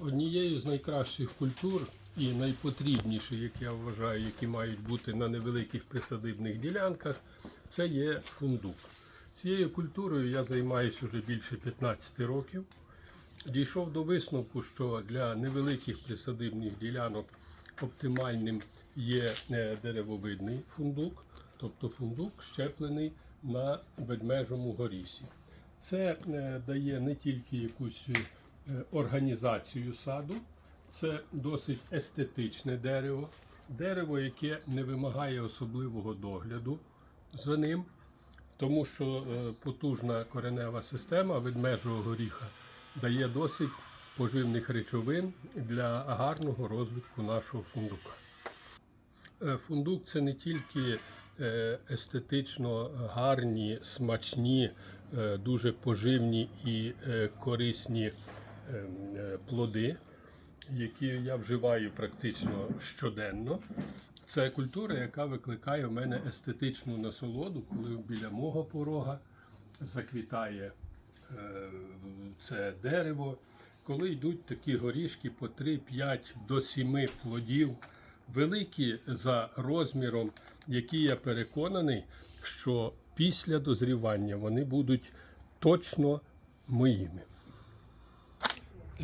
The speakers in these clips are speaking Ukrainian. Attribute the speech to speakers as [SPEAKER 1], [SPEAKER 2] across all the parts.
[SPEAKER 1] Однією з найкращих культур і найпотрібніших, як я вважаю, які мають бути на невеликих присадибних ділянках, це є фундук. Цією культурою я займаюся вже більше 15 років. Дійшов до висновку, що для невеликих присадибних ділянок оптимальним є е, деревовидний фундук, тобто фундук щеплений на ведмежому горісі. Це е, дає не тільки якусь організацію саду, це досить естетичне дерево, дерево, яке не вимагає особливого догляду за ним, тому що е, потужна коренева система ведмежого горіха дає досить поживних речовин для гарного розвитку нашого фундука. Е, Фундук це не тільки е, естетично гарні, смачні, е, дуже поживні і е, корисні е, е, плоди, які я вживаю практично щоденно. Це культура, яка викликає в мене естетичну насолоду, коли біля мого порога заквітає е, це дерево. Коли йдуть такі горішки по 3-5 до 7 плодів, великі за розміром, які я переконаний, що після дозрівання вони будуть точно моїми.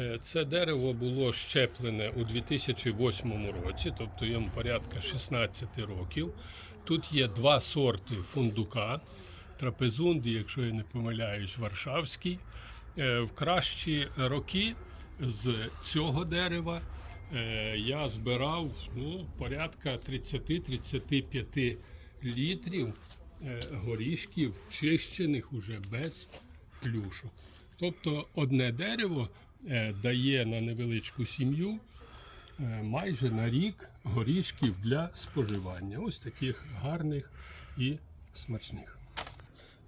[SPEAKER 1] Е, Це дерево було щеплене у 2008 році, тобто йому порядка 16 років. Тут є два сорти фундука. Трапезунди, якщо я не помиляюсь, Варшавський. Е, В кращі роки з цього дерева е, я збирав ну, порядка 30-35 літрів горішків, чищених уже без плюшок. Тобто одне дерево дає на невеличку сім'ю е, майже на рік горішків для споживання. Ось таких гарних і смачних.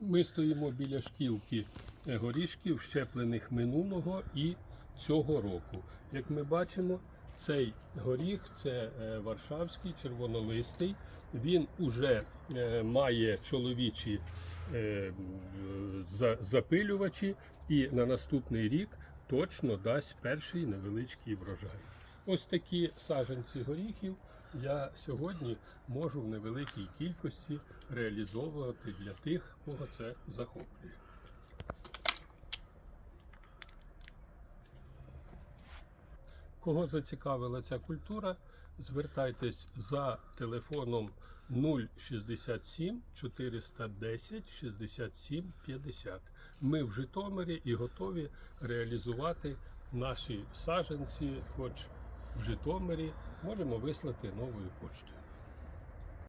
[SPEAKER 1] Ми стоїмо біля шкілки е, горішків, щеплених минулого і цього року. Як ми бачимо, цей горіх це е, варшавський червонолистий. Він уже е, має чоловічі е, запилювачі і на наступний рік точно дасть перший невеличкий врожай. Ось такі саджанці горіхів я сьогодні можу в невеликій кількості реалізовувати для тих, кого це захоплює. Кого зацікавила ця культура, звертайтесь за телефоном 067 410 67 50. Ми в Житомирі і готові реалізувати наші саджанці, хоч в Житомирі можемо вислати новою почтою.